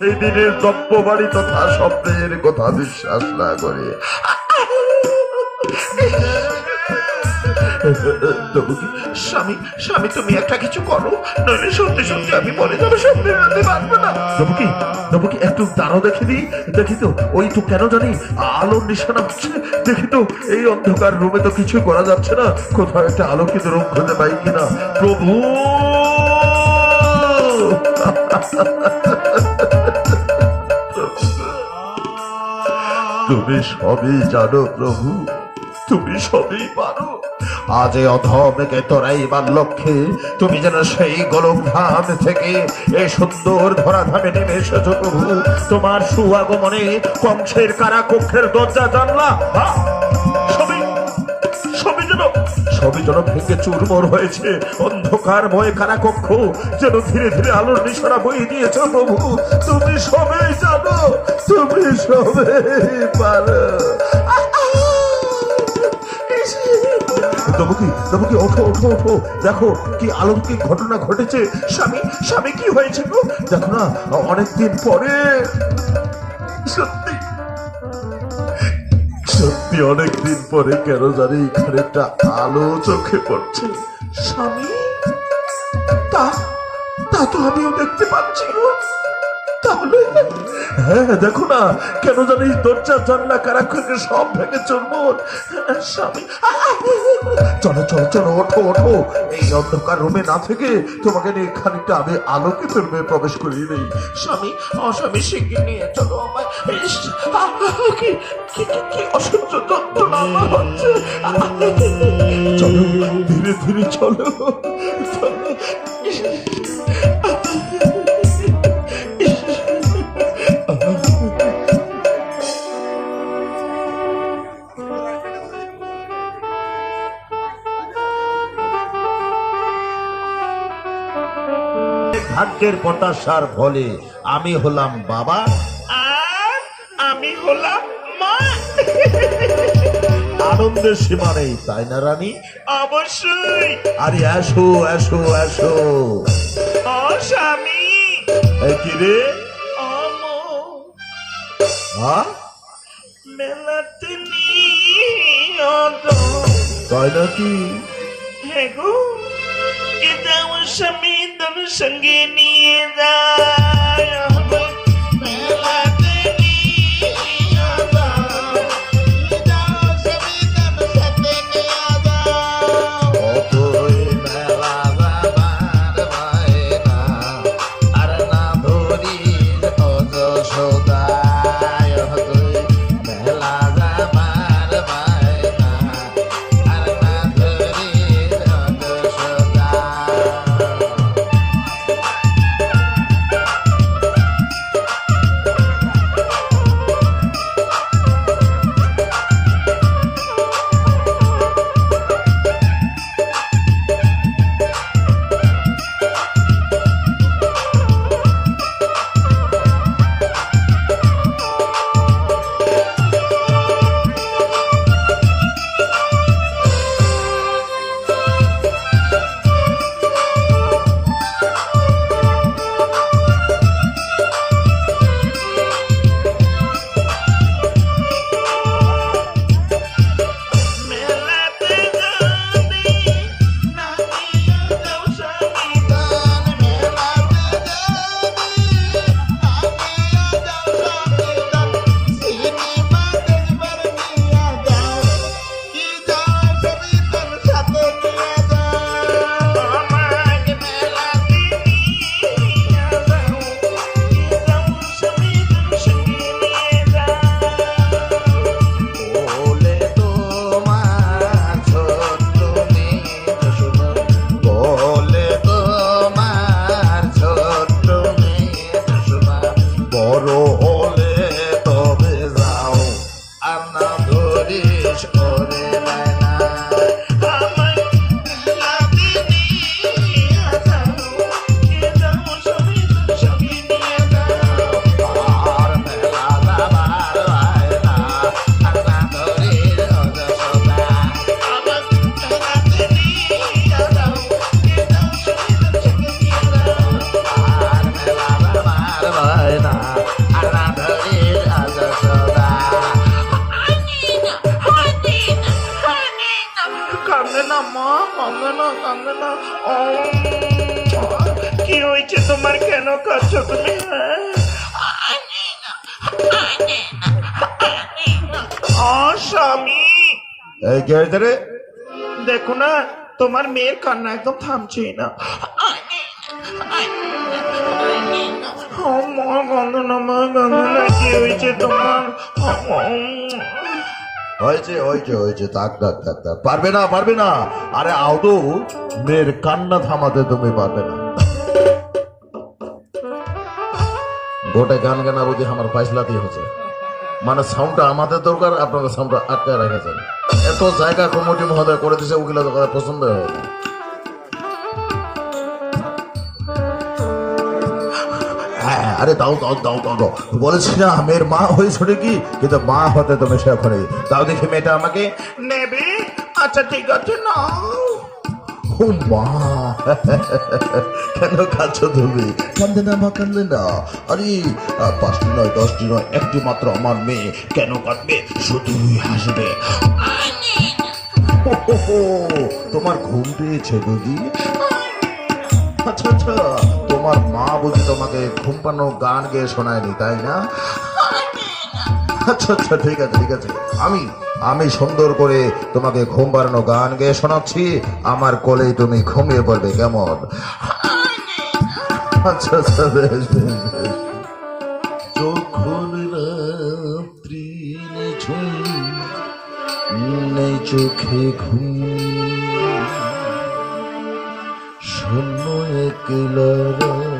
সেই দিনের দ্রব্য বাড়ি তথা স্বপ্নের কথা বিশ্বাস না করে। স্বামী স্বামী, তুমি একটা কিছু করো, নইলে সত্যি সত্যি আমি যাব না। একটু দাঁড়াও দেখে দিই দেখি তো, ওই তো কেন জানি আলোর নিশানা হচ্ছে। দেখি তো, এই অন্ধকার রুমে তো কিছু করা যাচ্ছে না। কোথাও একটা আলোকিত রুম খুঁজে পাই কিনা। প্রভু! তুমি সবই জানো, প্রভু। তুমি সবই পারো। আজ অধমকে তোরাই বার লক্ষ্যে। তুমি যেন সেই গোলক ধাম থেকে এ সুন্দর ধরা ধামে নেমে এসেছ, প্রভু। তোমার সুয়াগমনে কংসের কারা কক্ষের দরজা জানলা। সবই যেন ভেঙে চুরমর হয়েছে। অন্ধকার ভয় কারা কক্ষ যেন ধীরে ধীরে আলোর নিশানা বই দিয়েছ প্রভু। তুমি সবই জানো তুমি সবই পারো ওঠো ওঠো ওঠো। দেখো কি আলৌকিক ঘটনা ঘটেছে। স্বামী স্বামী, কি হয়েছে দেখো না, অনেকদিন পরে সত্যি অনেকদিন পরে কেন জানি এখানে একটা আলো চোখে পড়ছে। স্বামী, তা তা তো আমিও দেখতে পাচ্ছি হ্যাঁ দেখো না, কেন জানি দরজা জানলা কারাক্ষকে সব ভেঙে স্বামী, চলো চলো চলো, ওঠো ওঠো। এই অন্ধকার রুমে না থেকে তোমাকে নিয়ে খানিকটা আমি আলোকিত রুমে প্রবেশ করিয়ে নেই স্বামী, অস্বামী, শিগগির নিয়ে চলো কি অসহ্য যন্ত্রণা আমার হচ্ছে। চলো, ধীরে ধীরে চলো। চলো ভাগ্যের পটাশার ফলে আমি হলাম বাবা। আর আমি হলাম মা। আনন্দের সীমা নেই তাই না রানী? অবশ্যই। আরে এসো এসো এসো ও স্বামী। কি রে? হ্যাঁ মেলাতে নিয়ত। তাই নাকি? হে গো এটা আমার স্বামী মা কান্দে না কান্দে না ও কি হয়েছে তোমার? কেন কাঁদছো তুমি? স্বামী। দেখো না তোমার মেয়ের কান্না একদম থামছেই না। মা গন্ধ না মা গন্ধ না কি হয়েছে তোমার? হয়েছে হয়েছে হয়েছে, থাক থাক থাক থাক। পারবে না পারবে না। আরে আদৌ মেয়ের কান্না থামাতে তুমি পারবে না। গোটা গান গানা বুঝি আমার ফাইসলাতেই হচ্ছে মানে সাউন্ডটা আমাদের দরকার, আপনারা সাউন্ডটা আটকায় রেখেছেন। এত জায়গা কমিটি মহোদয় করে দিছে ওগুলো কথা পছন্দ হয় আরে দাও দাও দাও দাও দাও। বলেছি না মেয়ের মা হয়েছিল কি কিন্তু মা হতে তুমি সে করে দাও দেখি মেয়েটা আমাকে। নেবে? আচ্ছা ঠিক আছে, নাও। ও মা। কেন কান্দে না, মা কান্দে না। আরে পাঁচটি নয়, দশটি নয়, একটি মাত্র আমার মেয়ে। কেন কাঁদবে? শুধুই হাসবে। তোমার ঘুম পেয়েছে বুঝি আচ্ছা আচ্ছা। তোমার মা বুঝি তোমাকে ঘুম পানো গান গেয়ে শোনায়নি, তাই না? আচ্ছা আচ্ছা ঠিক আছে ঠিক আছে। আমি আমি সুন্দর করে তোমাকে ঘুম পাড়ানো গান গেয়ে শোনাচ্ছি। আমার কোলেই তুমি ঘুমিয়ে পড়বে, কেমন? আচ্ছা আচ্ছা বেশ যখন রাত্রি চোখে ঘুম kilo ro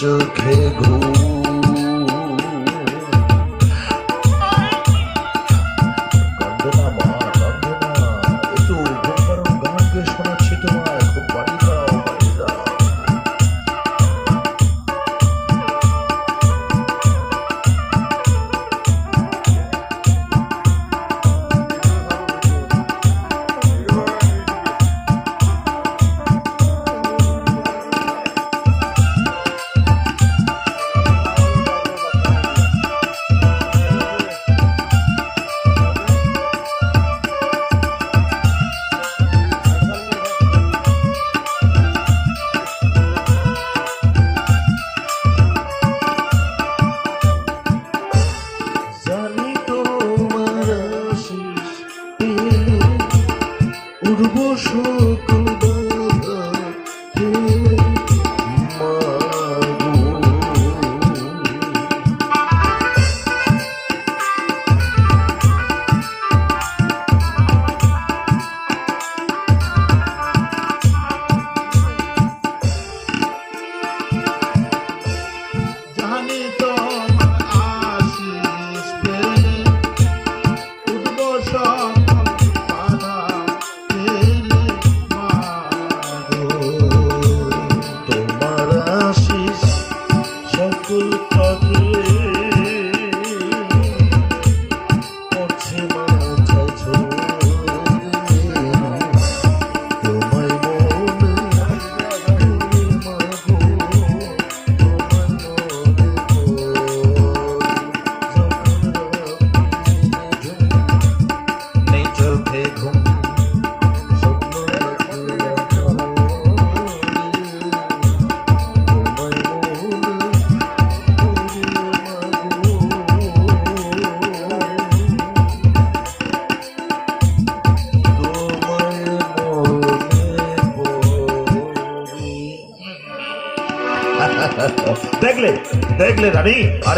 চোখে ঘুম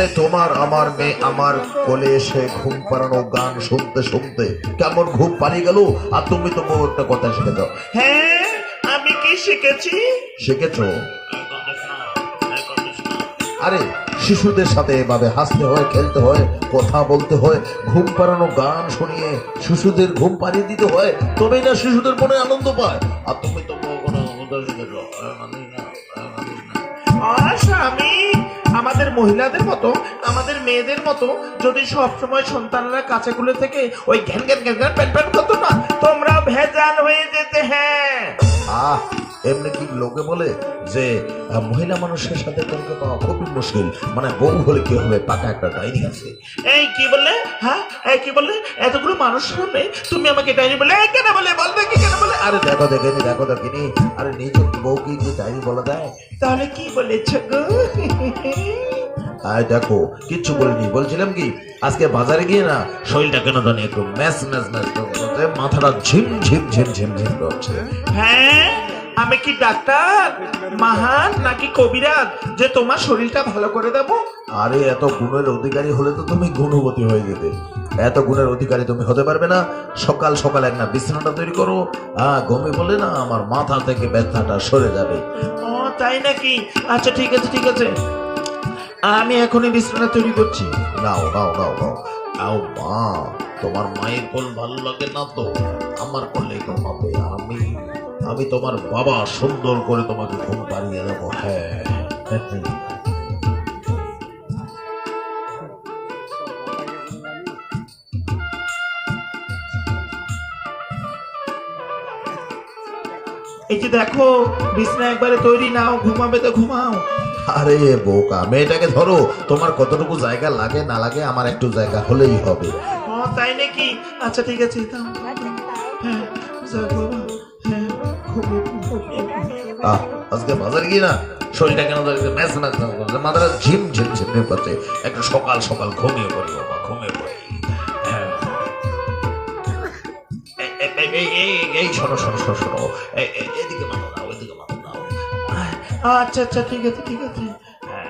আরে তোমার আমার মেয়ে আমার কোলে এসে ঘুম পাড়ানো গান শুনতে শুনতে কেমন ঘুম পালিয়ে গেল? আর তুমি তো বউ একটা কথা শিখে দাও হ্যাঁ আমি কি শিখেছি? শিখেছো? আরে, শিশুদের সাথে এভাবে হাসতে হয়, খেলতে হয়, কথা বলতে হয়, ঘুম পাড়ানো গান শুনিয়ে শিশুদের ঘুম পাড়িয়ে দিতে হয়, তবেই না শিশুদের মনে আনন্দ পায়। আর তুমি তো কোনো কথা শিখেছো? স্বামী আমাদের মহিলাদের মতো, আমাদের মেয়েদের মতো যদি সবসময় সন্তানরা কাছে গুলো থেকে ওই ঘ্যান ঘ্যান ঘ্যান ঘ্যান প্যান প্যান করতো না, তোমরা ভেজাল হয়ে যেতে হ্যাঁ। আহ এমনি কি লোকে বলে যে মহিলা মানুষের সাথে তর্ক পাওয়া খুবই মুশকিল। মানে বউ হলে কি হবে? পাকা একটা ডাইনি আছে। এই কি বললে? হ্যাঁ? এই কি বললে? এতগুলো মানুষ সামনে তুমি আমাকে ডাইনি বলে এই কেন বলে? বলবে কি কেন বলে? আরে দেখো দেখেনি দেখো দেখিনি। আরে নিজের বউকে কি ডাইনি বলা দেয় তাহলে কি বলেছ গো? আয় দেখো কিচ্ছু বলিনি। বলছিলাম কি আজকে বাজারে গিয়ে না শরীরটা কেন জানি একটু ম্যাচ ম্যাচ ম্যাচ করছে মাথাটা ঝিম ঝিম ঝিম ঝিম ঝিম করছে। হ্যাঁ? আমি কি ডাক্তার মাহান নাকি কবিরাজ? যে তোমার শরীরটা ভালো করে দেবো? আরে এত গুণের অধিকারী হলে তো তুমি গুণবতী হয়ে যেতে। এত গুণের অধিকারী তুমি হতে পারবে না। সকাল সকাল একটা বিছানাটা তৈরি করো। হ্যাঁ গমে বলে না আমার মাথা থেকে ব্যথাটা সরে যাবে। ও তাই নাকি? আচ্ছা ঠিক আছে ঠিক আছে। আমি এখনই বিছানা তৈরি করছি। নাও নাও নাও নাও। আও মা তোমার মায়ের কোল ভালো লাগে না তো? আমার কোলে ঘুমাবে আমি আমি তোমার বাবা সুন্দর করে তোমাকে ঘুম পাড়িয়ে দেবো হ্যাঁ। এই যে দেখো বিছানা একবারে তৈরি নাও ঘুমাবে তো ঘুমাও। আরে বোকা মেয়েটাকে ধরো তোমার কতটুকু জায়গা লাগে না লাগে আমার একটু জায়গা হলেই হবে। ও তাই নাকি? আচ্ছা ঠিক আছে হ্যাঁ। আহ আজকে বাজার গিয়ে না শরীরটা কেন জানি ম্যাচ ম্যাচ করছে মাথাটা ঝিম ঝিম ঝিম ঝিম একটু সকাল সকাল ঘুমিয়ে পড়ি বাবা ঘুমিয়ে পড়ি। হ্যাঁ। এই- শোনো শোনো শোনো শোনো এদিকে মাথা দাও এদিকে মাথা দাও আচ্ছা আচ্ছা ঠিক আছে ঠিক আছে। হ্যাঁ।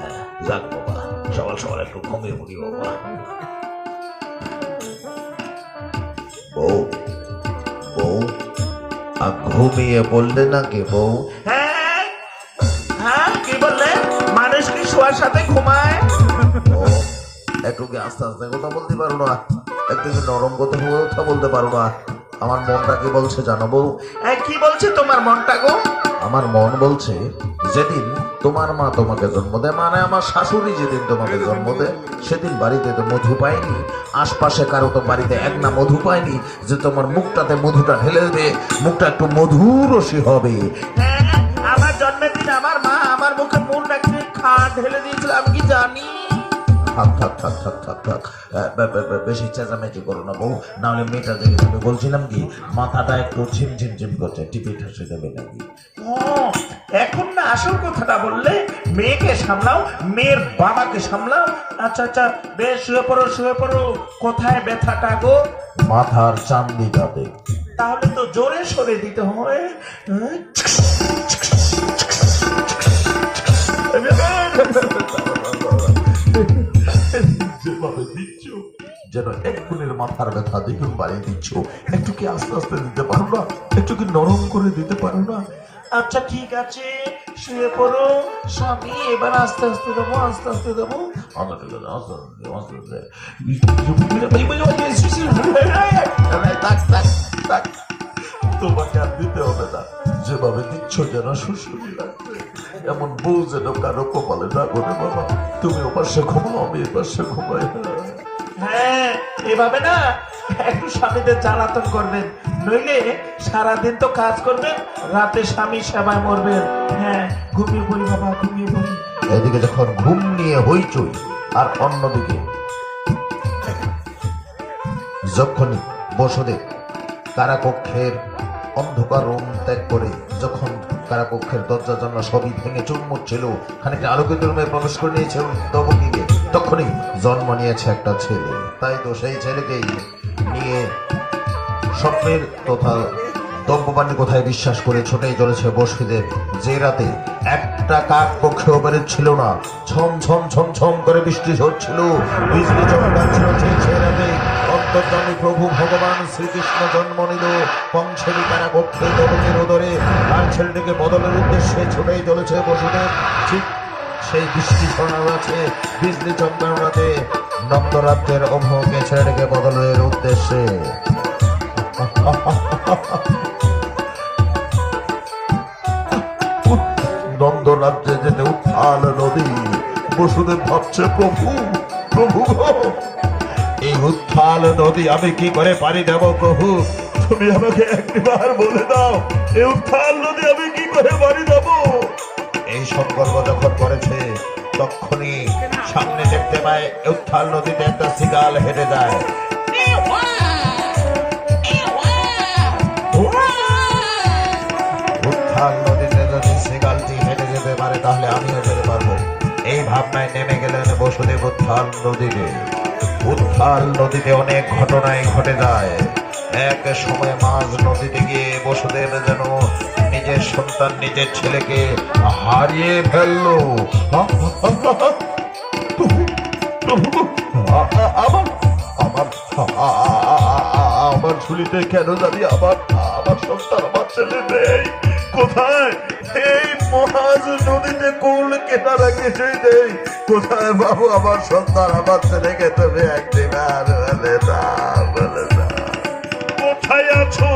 হ্যাঁ, যাক বাবা সকাল সকাল একটু ঘুমিয়ে পড়ি বাবা। ঘুমিয়ে বললে না কে বউ? হ্যাঁ হ্যাঁ কি বললে? মানুষ কি শোয়ার সাথে ঘুমায়? একটু কি আস্তে আস্তে কথা বলতে পারো না? একটু কি নরম কথা কথা বলতে পারো না? আমার মনটা কি বলছে জানো বউ? হ্যাঁ কি বলছে তোমার মনটা গো? আমার মন বলছে যেদিন তোমার মা তোমাকে জন্ম দেয়। মানে আমার শাশুড়ি যেদিন তোমাকে জন্ম দেয় সেদিন বাড়িতে তো মধু পাইনি আশপাশে কারও তো বাড়িতে এক না মধু পাইনি যে তোমার মুখটাতে মধুটা ঢেলে দেবে মুখটা একটু মধুরসী হবে। হ্যাঁ আমার জন্মের দিন আমার মা আমার মুখে মন রাখতে খা ঢেলে দিয়েছিল আমি কি জানি? থাক থাক থাক থাক থাক থাক। বেশি চেঁচামেচি করো না বউ। নাহলে মেয়েটা দেখে বলছিলাম কি মাথাটা একটু ঝিম ঝিম করছে টিপি ঠাসে দেবে নাকি? এখন না আসল কথাটা বললে মেয়েকে সামলাও, মেয়ের বাবাকে সামলাও। আচ্ছা আচ্ছা বেশ, শুয়ে পড়ো শুয়ে পড়ো। কোথায় ব্যথাটা গো? মাথার চান্দিটাতে তাহলে তো জোরে সরে দিতে হয় যেন এক্ষুনের মাথার ব্যথা দ্বিগুণ বাড়িয়ে দিচ্ছ। একটু কি আস্তে আস্তে দিতে পারো না? একটু কি নরম করে দিতে পারো না? আচ্ছা ঠিক আছে, শুয়ে পড়ো। স্বামী, এবার আস্তে আস্তে দেবো, আস্তে আস্তে দেবো। তোমাকে আর দিতে হবে না। যেভাবে দিচ্ছ যেন শ্বশুরি লাগবে। এমন বউ যেন কারও কপালে না করে বাবা। তুমি ওপাশে ঘুমাও, আমি এপাশে ঘুমাই। হ্যাঁ এভাবে না, একটু স্বামীদের জ্বালাতন করবেন। নইলে সারাদিন তো কাজ করবেন, রাতে স্বামী সেবায় মরবেন। হ্যাঁ ঘুমিয়ে পড়ি বাবা, ঘুমিয়ে পড়ি। এদিকে যখন ঘুম নিয়ে হইচই, আর অন্যদিকে যখনই বসদে কারাকক্ষের অন্ধকার রুম ত্যাগ করে, যখন কারাকক্ষের দরজা জানলা সবই ভেঙে চুরমুর ছিল, খানিকটা আলোকিত রুমে প্রবেশ করে নিয়েছে দবকিকে তখনই জন্ম নিয়েছে একটা ছেলে। তাই তো সেই ছেলেকেই নিয়ে স্বপ্নের তথা দ্রব্যপানি কোথায় বিশ্বাস করে ছোটেই চলেছে বসুদেব যে রাতে একটা কাক পক্ষেও বেরোচ্ছিল না। ছম ছম ছম ছম করে বৃষ্টি ঝরছিল। বিজলি চমকাচ্ছিল সেই রাতে। অন্তর্জামী প্রভু ভগবান শ্রীকৃষ্ণ জন্ম নিল। কংসেরই তারা কক্ষে দরজের ওদরে আর ছেলেটিকে বদলের উদ্দেশ্যে ছোটেই চলেছে বসুদেব ঠিক সেই বৃষ্টি ঝরনা আছে বিজলি চমকানো রাতে নন্দরাজ্যের অভকে ছেলেটিকে বদলের উদ্দেশ্যে। নন্দ রাজ্যে যেতে উত্থাল নদী। বসুদেব ভাবছে, প্রভু প্রভু এই উত্থাল নদী আমি কি করে পারি দেব প্রভু? তুমি আমাকে একবার বলে দাও, এই উত্থাল নদী আমি কি করে পারি দেব? এই সংকল্প যখন করেছে, তখনই সামনে দেখতে পায় উত্থাল নদীতে একটা সিগাল হেঁটে যায়। উত্থাল নদীতে যদি সিগালটি হেঁটে যেতে পারে, তাহলে আমিও যেতে পারব। এই ভাবনায় নেমে গেলেন বসুদেব উত্থাল নদীতে। উত্থাল নদীতে অনেক ঘটনাই ঘটে যায়। এক সময় মাঝ নদীতে গিয়ে বসুদেব যেন নিজের সন্তান, নিজের ছেলেকে হারিয়ে ফেলল। আমার আমার আমার ঝুলিতে কেন জানি আমার আমার সন্তান, আমার ছেলে নেই। কোথায়? এই মহাজ নদীতে কোল কেনারা কিছুই নেই। কোথায় বাবু আমার সন্তান, আমার ছেলেকে তুমি একদিন আর বলে না কোথায় আছো?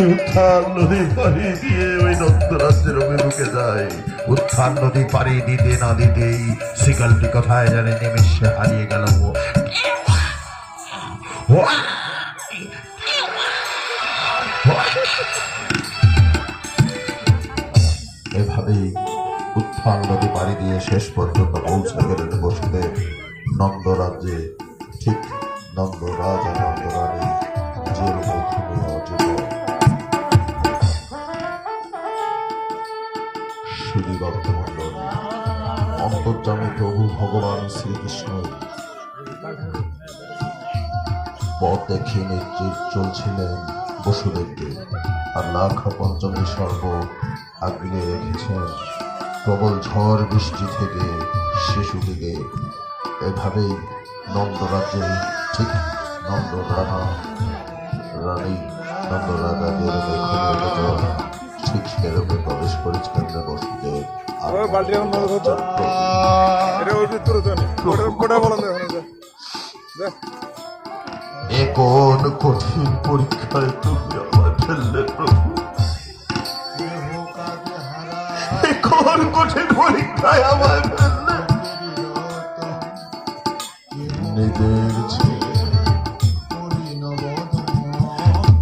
উত্থান নদী পাড়ি দিয়ে ওই নন্দরাজ্যের অভিমুখে যায়। উত্থান নদী পাড়ি দিতে না দিতেই সিকালটি কোথায় জানে নিমিষে হারিয়ে গেল। এভাবেই উত্থান নদী পাড়ি দিয়ে শেষ পর্যন্ত পৌঁছে গেলেন বসুদেব। নন্দরাজ্যে, ঠিক নন্দ রাজা নন্দরানী অন্তর্জামী প্রভু ভগবান শ্রীকৃষ্ণ। পথ দেখে নেতৃত্ব চলছিলেন বসুদেবকে, আর লাখ পঞ্চমী সর্ব আগলে রেখেছেন। প্রবল ঝড় বৃষ্টি থেকে শিশুটিকে এভাবেই নন্দরাজ্যে, ঠিক নন্দরানা রানী নন্দরাজা যেরকম ঠিক সেরকম প্রবেশ বসুদেব কঠিন পরীক্ষায় কঠিন পরীক্ষায় আমার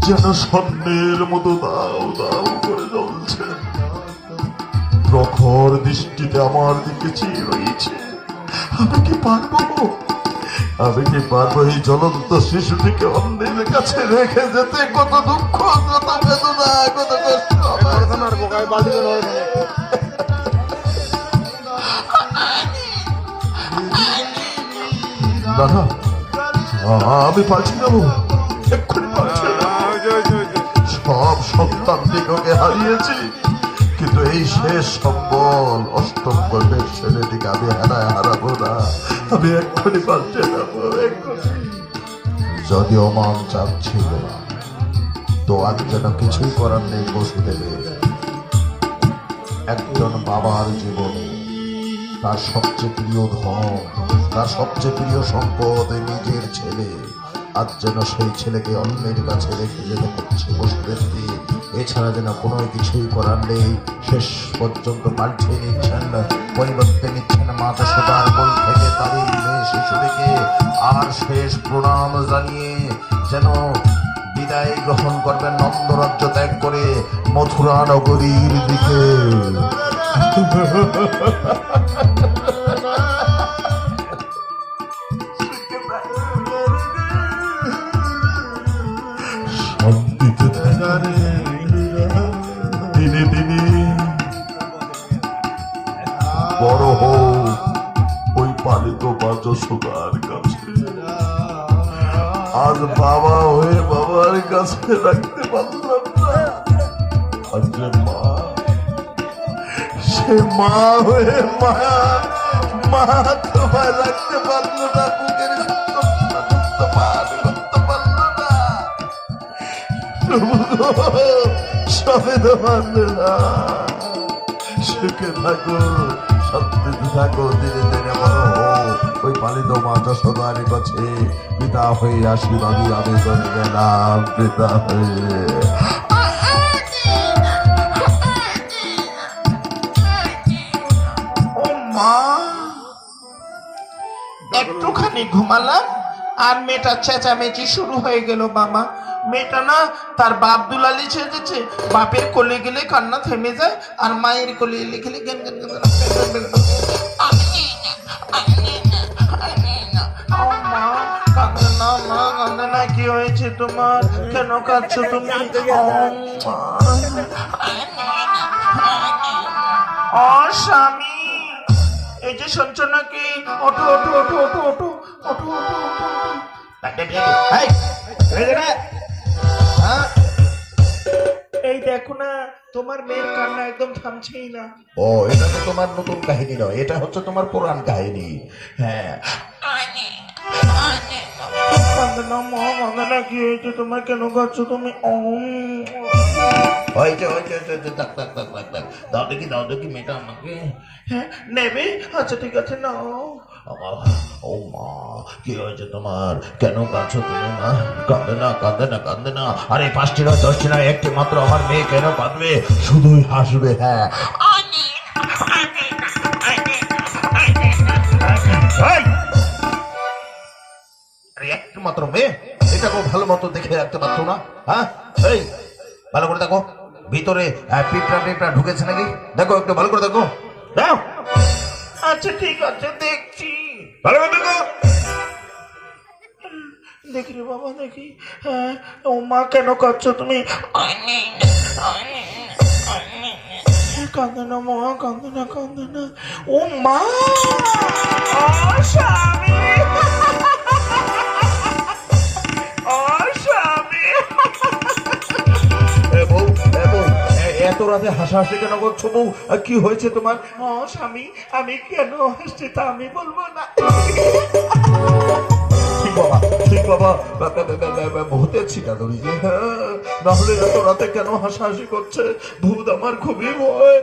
যেন স্বপ্নের মতো দাও দাও করে জ্বলছে। প্রখর দৃষ্টিতে আমার দিকে চেয়ে রয়েছে। আমি কি পারব আমি কি পারব এই জ্বলন্ত শিশুটিকে অন্যের কাছে রেখে যেতে? কত দুঃখ, কত বেদনা, কত কষ্ট। আমি পারছি না এক্ষুনি পারছি সব সন্তান দিগকে হারিয়েছি। এই শেষ সম্বল অষ্টম গর্ভের ছেলেটিকে আমি হারায় হারাবো না। আমি এক্ষুনি এক্ষুনি। যদিও মন চাচ্ছিল না, তো আজ যেন কিছুই করার নেই বসুদেবে একজন বাবার জীবনে, তার সবচেয়ে প্রিয় ধন, তার সবচেয়ে প্রিয় সম্পদ নিজের ছেলে। আজ যেন সেই ছেলেকে অন্যের কাছে রেখে যেতে হচ্ছে বসুদেবকে। এছাড়া যেন কোনো কিছুই করার নেই। শেষ পর্যন্ত পাল্টে নিচ্ছেন, পরিবর্তে নিচ্ছেন মাতা সদার কোল থেকে তাদের মেয়ে শিশুটিকে। আর শেষ প্রণাম জানিয়ে যেন বিদায় গ্রহণ করবেন নন্দরাজ্য ত্যাগ করে মথুরা নগরীর দিকে। কাছে রাখতে পারলাম না। আজ যে মা, সে মা হয়ে মা মা তোমায় রাখতে পারল না, বুকের সবে না। সুখে থাকো, শান্তিতে থাকো, ধীরে ধীরে বড়। ওই পালিত মা যশোদার কাছে পিতা হয়ে আশীর্বাদী করে গেলাম পিতা হয়ে একটুখানি ঘুমালাম আর মেয়েটা চেঁচামেচি শুরু হয়ে গেল বাবা মেয়েটা না তার বাপ দুলালি ছেড়েছে বাপের কোলে গেলে কান্না থেমে যায় আর মায়ের কোলে গেলে গেন গেন গেন গেন গেন গেন ও মা, কাঁদো না, মা, কাঁদো না, কি হয়েছে তোমার কেন কাঁদছো তুমি স্বামী এই যে শুনছো নাকি ওঠো ওঠো ওঠো ওঠো ওঠো ওঠো ওঠো ওঠো। হ্যাঁ? তোমার মেয়ের কান্না একদম থামছেই না। ও এটা তো তোমার নতুন কাহিনী নয় এটা হচ্ছে তোমার পুরান কাহিনী। হ্যাঁ। কান্দে মা কান্দে কি হয়েছে? তোমার কেন কাঁদছো তুমি? হয়েছে হয়েছে হয়েছে, দাও দেখি দাও দেখি মেয়েটা আমাকে হ্যাঁ নেবে? আচ্ছা ঠিক আছে নাও। কি তোমার? কেন কাঁদছো তুমি মা? কাঁদে না কাঁদে না কাঁদে না। আরে পাঁচটি দশটি একটি মাত্র আমার মেয়ে কেন কাঁদবে? শুধুই হাসবে হ্যাঁ। মেয়ে? ভালো মতো দেখে রাখতে পারতো না? হ্যাঁ? এই ভালো করে দেখো। ভিতরে আহ, পিঁপড়া ঢুকেছে নাকি? দেখো একটু ভালো করে দেখো। আচ্ছা ঠিক আছে দেখছি। ভালো দেখো দেখি রে বাবা দেখি। হ্যাঁ ও মা কেন কাঁদছো তুমি? কাঁদে না মা কাঁদে না কাঁদে না। ও মা! স্বামী! এত রাতে হাসাহাসি কেন করছ বউ কি হয়েছে তোমার? স্বামী, আমি কেন হাসছি তা আমি বলব না। ঠিক বাবা ঠিক বাবা। ভূতের ছিটা ধরেছে হ্যাঁ। নাহলে এত রাতে কেন হাসাহাসি করছে? ভূত আমার খুবই ভয়।